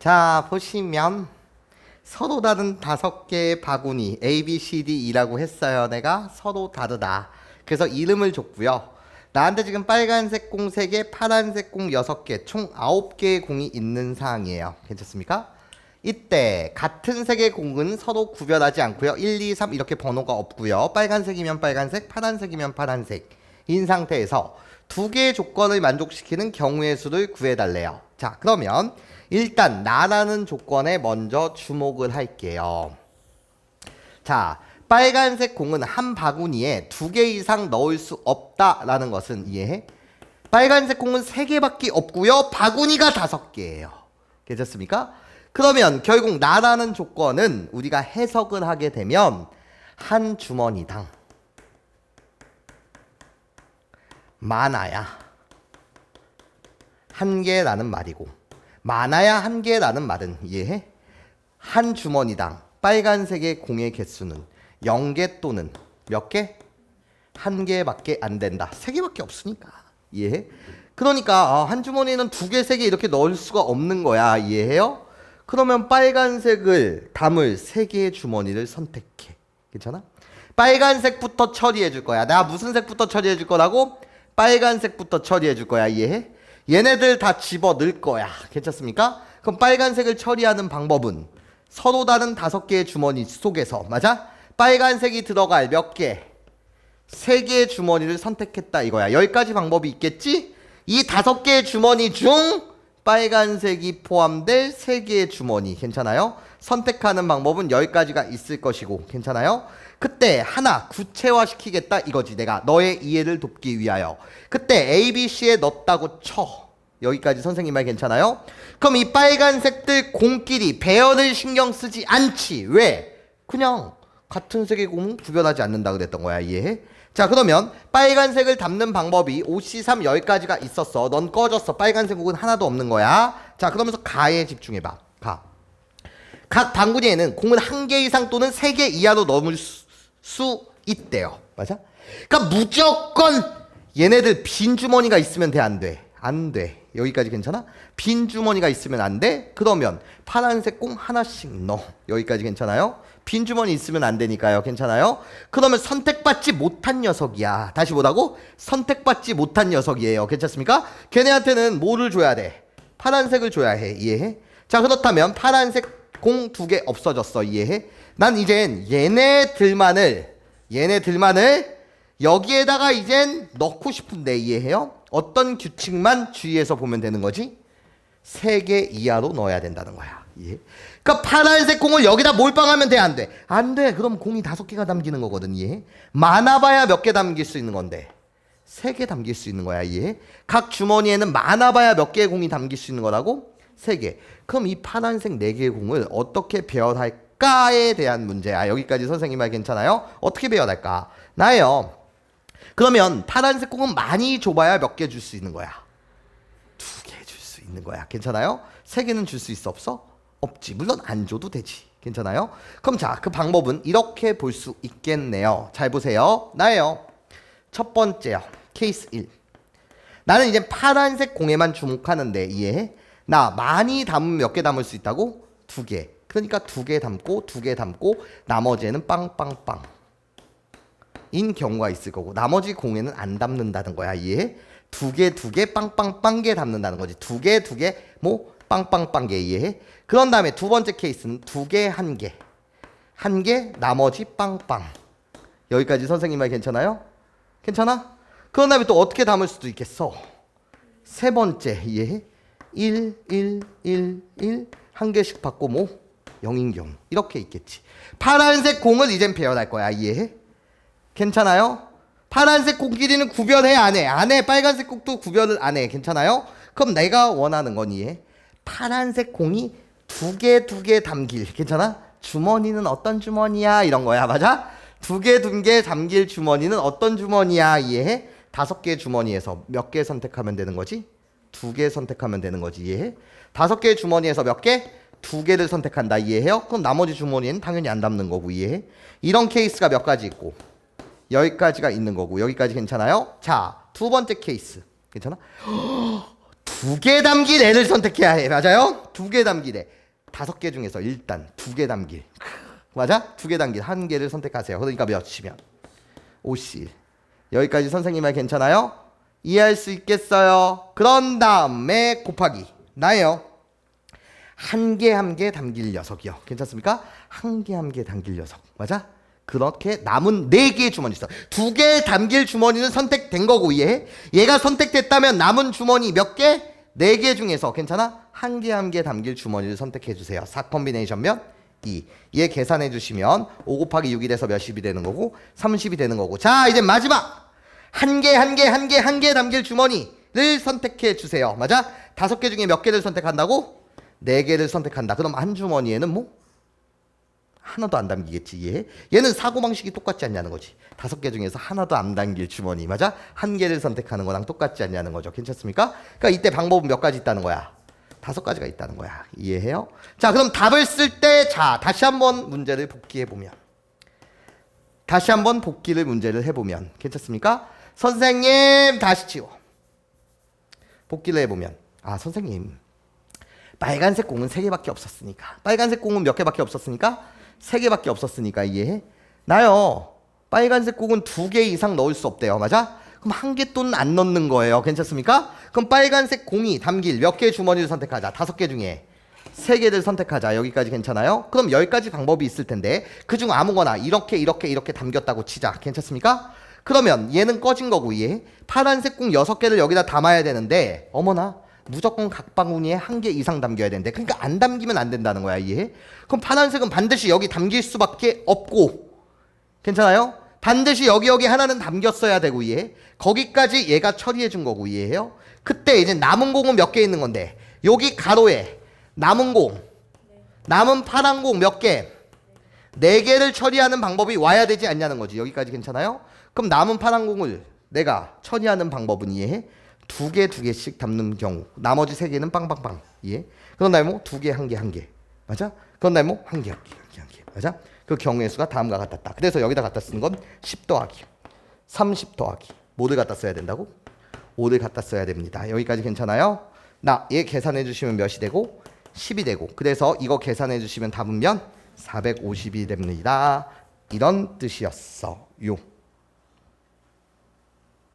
자, 보시면 서로 다른 다섯 개의 바구니 A, B, C, D, E라고 했어요. 내가 서로 다르다. 그래서 이름을 줬고요. 나한테 지금 빨간색 공 3개, 파란색 공 6개, 총 9개의 공이 있는 상황이에요. 괜찮습니까? 이때 같은 색의 공은 서로 구별하지 않고요. 1, 2, 3 이렇게 번호가 없고요. 빨간색이면 빨간색, 파란색이면 파란색. 인 상태에서 두 개의 조건을 만족시키는 경우의 수를 구해달래요. 자, 그러면 일단 나라는 조건에 먼저 주목을 할게요. 자, 빨간색 공은 한 바구니에 두 개 이상 넣을 수 없다라는 것은 이해해? 빨간색 공은 세 개밖에 없고요. 바구니가 다섯 개예요. 괜찮습니까? 그러면 결국 나라는 조건은 우리가 해석을 하게 되면 한 주머니당 많아야 한 개라는 말이고 많아야 한 개라는 말은 이해해? 한 주머니당 빨간색의 공의 개수는 0개 또는 몇 개? 한 개밖에 안 된다. 세 개밖에 없으니까. 이해해? 그러니까 아, 한 주머니는 두 개, 세 개 이렇게 넣을 수가 없는 거야. 이해해요? 그러면 빨간색을 담을 세 개의 주머니를 선택해. 괜찮아? 빨간색부터 처리해 줄 거야. 내가 무슨 색부터 처리해 줄 거라고? 빨간색부터 처리해 줄 거야. 이해해? 얘네들 다 집어 넣을 거야. 괜찮습니까? 그럼 빨간색을 처리하는 방법은 서로 다른 다섯 개의 주머니 속에서 맞아? 빨간색이 들어갈 몇 개? 세 개의 주머니를 선택했다 이거야. 여기까지 방법이 있겠지? 이 다섯 개의 주머니 중 빨간색이 포함될 세 개의 주머니 괜찮아요? 선택하는 방법은 여기까지가 있을 것이고 괜찮아요? 그때 하나 구체화 시키겠다 이거지. 내가 너의 이해를 돕기 위하여. 그때 A, B, C에 넣었다고 쳐. 여기까지 선생님 말 괜찮아요? 그럼 이 빨간색들 공끼리 배열을 신경 쓰지 않지. 왜? 그냥 같은 색의 공은 구별하지 않는다 그랬던 거야 이해해? 자 그러면 빨간색을 담는 방법이 OC3 여기까지가 있었어. 넌 꺼졌어. 빨간색 공은 하나도 없는 거야. 자 그러면서 가에 집중해봐. 가. 각 방구니에는 공은 한 개 이상 또는 세 개 이하로 넣을 수, 수 있대요. 맞아? 그러니까 무조건 얘네들 빈 주머니가 있으면 돼, 안 돼? 안 돼. 여기까지 괜찮아? 빈 주머니가 있으면 안 돼? 그러면 파란색 공 하나씩 넣어. 여기까지 괜찮아요? 빈 주머니 있으면 안 되니까요. 괜찮아요? 그러면 선택받지 못한 녀석이야. 다시 뭐라고? 선택받지 못한 녀석이에요. 괜찮습니까? 걔네한테는 뭐를 줘야 돼? 파란색을 줘야 해. 이해해? 자, 그렇다면 파란색 공 두 개 없어졌어. 이해해? 난 이젠 얘네들만을 얘네들만을 여기에다가 이젠 넣고 싶은데 이해해요? 어떤 규칙만 주의해서 보면 되는 거지? 세개 이하로 넣어야 된다는 거야. 이해? 그러니까 파란색 공을 여기다 몰빵하면 돼, 안 돼? 안 돼. 그럼 공이 다섯 개가 담기는 거거든, 이해? 많아봐야 몇 개 담길 수 있는 건데. 세 개 담길 수 있는 거야, 이해? 각 주머니에는 많아봐야 몇 개의 공이 담길 수 있는 거라고? 세 개. 그럼 이 파란색 네 개의 공을 어떻게 배열할 까에 대한 문제야. 여기까지 선생님 말 괜찮아요? 어떻게 배열할까? 나예요. 그러면 파란색 공은 많이 줘봐야 몇 개 줄 수 있는 거야. 두 개 줄 수 있는 거야. 괜찮아요? 세 개는 줄 수 있어 없어? 없지. 물론 안 줘도 되지. 괜찮아요? 그럼 자, 그 방법은 이렇게 볼 수 있겠네요. 잘 보세요. 나예요. 첫 번째요. 케이스 1. 나는 이제 파란색 공에만 주목하는데 이해해? 나 많이 담으면 몇 개 담을 수 있다고? 두 개. 그러니까 두 개 담고 두 개 담고 나머지에는 빵빵빵. 인 경우가 있을 거고 나머지 공에는 안 담는다는 거야 이해? 두 개 두 개 빵빵빵 개 담는다는 거지 두 개 두 개 뭐 빵빵빵 개 이해해? 그런 다음에 두 번째 케이스는 두 개 한 개 한 개 나머지 빵빵 여기까지 선생님 말 괜찮아요? 괜찮아? 그런 다음에 또 어떻게 담을 수도 있겠어 세 번째 이해해? 1 1 1 1 한 개씩 받고 뭐 영인 경우 이렇게 있겠지 파란색 공을 이젠 배열할 거야 이해해? 괜찮아요? 파란색 공끼리는 구별해 안 해? 안 해. 빨간색 공도 구별을 안 해. 괜찮아요? 그럼 내가 원하는 건 이해? 파란색 공이 두 개 두 개 담길. 괜찮아? 주머니는 어떤 주머니야? 이런 거야. 맞아? 두 개 두 개 담길 주머니는 어떤 주머니야? 이해해? 다섯 개 주머니에서 몇 개 선택하면 되는 거지? 두 개 선택하면 되는 거지. 이해해? 다섯 개 주머니에서 몇 개? 두 개를 선택한다. 이해해요? 그럼 나머지 주머니는 당연히 안 담는 거고. 이해해? 이런 케이스가 몇 가지 있고. 여기까지가 있는 거고 여기까지 괜찮아요? 자, 두 번째 케이스. 괜찮아? 두 두개 담길 애를 선택해야 해. 맞아요? 두 개 담길 애. 다섯 개 중에서 일단 두 개 담길. 맞아? 두 개 담길 한 개를 선택하세요. 그러니까 몇이면? 5C. 여기까지 선생님 말 괜찮아요? 이해할 수 있겠어요? 그런 다음에 곱하기. 나예요. 한 개 한 개 담길 녀석이요. 괜찮습니까? 한 개 한 개 담길 녀석. 맞아? 그렇게 남은 네 개의 주머니 있어. 두 개 담길 주머니는 선택된 거고 얘. 얘가 선택됐다면 남은 주머니 몇 개? 네 개 중에서 괜찮아? 한 개 한 개 담길 주머니를 선택해 주세요. 4 컨비네이션 몇? 2. 얘 계산해 주시면 5 곱하기 6이 돼서 몇십이 되는 거고 30이 되는 거고. 자, 이제 마지막. 한 개 한 개 한 개 한 개 담길 주머니를 선택해 주세요. 맞아? 다섯 개 중에 몇 개를 선택한다고? 네 개를 선택한다. 그럼 한 주머니에는 뭐? 하나도 안 담기겠지 얘. 얘는 사고 방식이 똑같지 않냐는 거지. 다섯 개 중에서 하나도 안 담길 주머니 맞아? 한 개를 선택하는 거랑 똑같지 않냐는 거죠. 괜찮습니까? 그러니까 이때 방법은 몇 가지 있다는 거야. 다섯 가지가 있다는 거야. 이해해요? 자, 그럼 답을 쓸 때 자, 다시 한번 문제를 복기해 보면 다시 한번 복기를 문제를 해 보면 괜찮습니까? 선생님 다시 치워. 복기를 해 보면 아, 선생님. 빨간색 공은 세 개밖에 없었으니까. 빨간색 공은 몇 개밖에 없었으니까? 세 개밖에 없었으니까 이해해? 나요. 빨간색 공은 두개 이상 넣을 수 없대요. 맞아? 그럼 한 개 또는 안 넣는 거예요. 괜찮습니까? 그럼 빨간색 공이 담길 몇 개의 주머니를 선택하자. 다섯 개 중에 세 개를 선택하자. 여기까지 괜찮아요? 그럼 열 가지 방법이 있을 텐데 그중 아무거나 이렇게 이렇게 이렇게 담겼다고 치자. 괜찮습니까? 그러면 얘는 꺼진 거고 얘 파란색 공 여섯 개를 여기다 담아야 되는데 어머나 무조건 각 바구니에 한 개 이상 담겨야 되는데 그러니까 안 담기면 안 된다는 거야 이해? 그럼 파란색은 반드시 여기 담길 수밖에 없고 괜찮아요? 반드시 여기 여기 하나는 담겼어야 되고 이해? 거기까지 얘가 처리해 준 거고 이해해요? 그때 이제 남은 공은 몇 개 있는 건데 여기 가로에 남은 공 남은 파란 공 몇 개? 네 개를 처리하는 방법이 와야 되지 않냐는 거지 여기까지 괜찮아요? 그럼 남은 파란 공을 내가 처리하는 방법은 이해해? 두 개 두 개씩 담는 경우 나머지 세 개는 빵빵빵 이해? 그런 다음에 뭐 두 개 한 개 한 개 맞아? 그런 다음에 뭐 한 개 한 개 한 개 한 개 맞아? 그 경우의 수가 다음과 같았다 그래서 여기다 갖다 쓰는 건 10 더하기 30 더하기 뭐를 갖다 써야 된다고? 5를 갖다 써야 됩니다 여기까지 괜찮아요? 나 얘 계산해 주시면 몇이 되고 10이 되고 그래서 이거 계산해 주시면 답은 면 450이 됩니다 이런 뜻이었어요